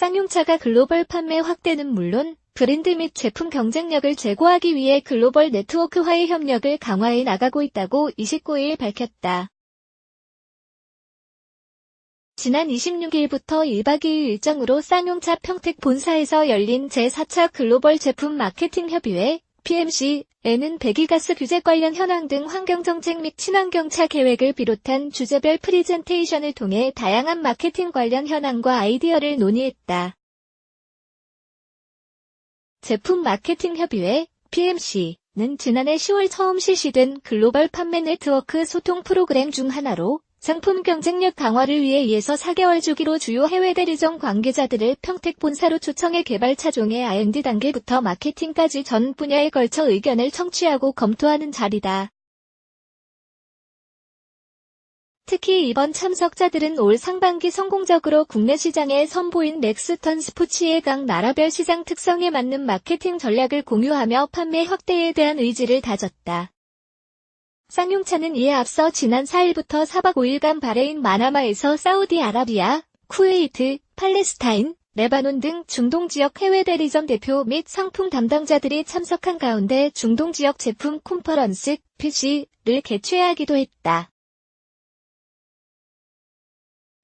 쌍용차가 글로벌 판매 확대는 물론 브랜드 및 제품 경쟁력을 제고하기 위해 글로벌 네트워크화의 협력을 강화해 나가고 있다고 29일 밝혔다. 지난 26일부터 1박 2일 일정으로 쌍용차 평택 본사에서 열린 제4차 글로벌 제품 마케팅 협의회 PMC에는 배기가스 규제 관련 현황 등 환경정책 및 친환경차 계획을 비롯한 주제별 프리젠테이션을 통해 다양한 마케팅 관련 현황과 아이디어를 논의했다. 제품 마케팅 협의회 PMC는 지난해 10월 처음 실시된 글로벌 판매 네트워크 소통 프로그램 중 하나로 상품 경쟁력 강화를 위해 이에서 4개월 주기로 주요 해외 대리점 관계자들을 평택 본사로 초청해 개발 차종의 R&D 단계부터 마케팅까지 전 분야에 걸쳐 의견을 청취하고 검토하는 자리다. 특히 이번 참석자들은 올 상반기 성공적으로 국내 시장에 선보인 렉스턴 스포츠의 각 나라별 시장 특성에 맞는 마케팅 전략을 공유하며 판매 확대에 대한 의지를 다졌다. 쌍용차는 이에 앞서 지난 4일부터 4박 5일간 바레인 마나마에서 사우디아라비아, 쿠웨이트, 팔레스타인, 레바논 등 중동 지역 해외 대리점 대표 및 상품 담당자들이 참석한 가운데 중동 지역 제품 콘퍼런스 PC를 개최하기도 했다.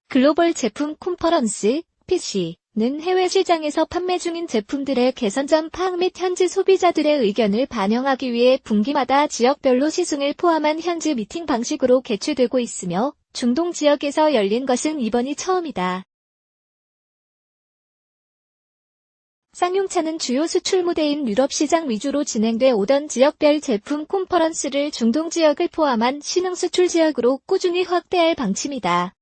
글로벌 제품 콘퍼런스 PC 는 해외 시장에서 판매 중인 제품들의 개선점 파악 및 현지 소비자들의 의견을 반영하기 위해 분기마다 지역별로 시승을 포함한 현지 미팅 방식으로 개최되고 있으며 중동 지역에서 열린 것은 이번이 처음이다. 쌍용차는 주요 수출 무대인 유럽 시장 위주로 진행돼 오던 지역별 제품 콘퍼런스를 중동 지역을 포함한 신흥 수출 지역으로 꾸준히 확대할 방침이다.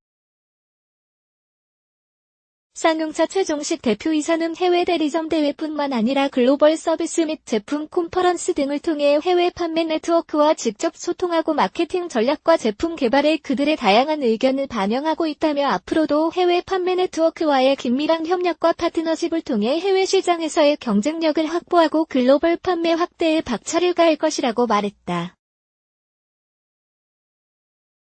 쌍용차 최종식 대표이사는 해외 대리점 대회뿐만 아니라 글로벌 서비스 및 제품 콘퍼런스 등을 통해 해외 판매 네트워크와 직접 소통하고 마케팅 전략과 제품 개발에 그들의 다양한 의견을 반영하고 있다며 앞으로도 해외 판매 네트워크와의 긴밀한 협력과 파트너십을 통해 해외 시장에서의 경쟁력을 확보하고 글로벌 판매 확대에 박차를 가할 것이라고 말했다.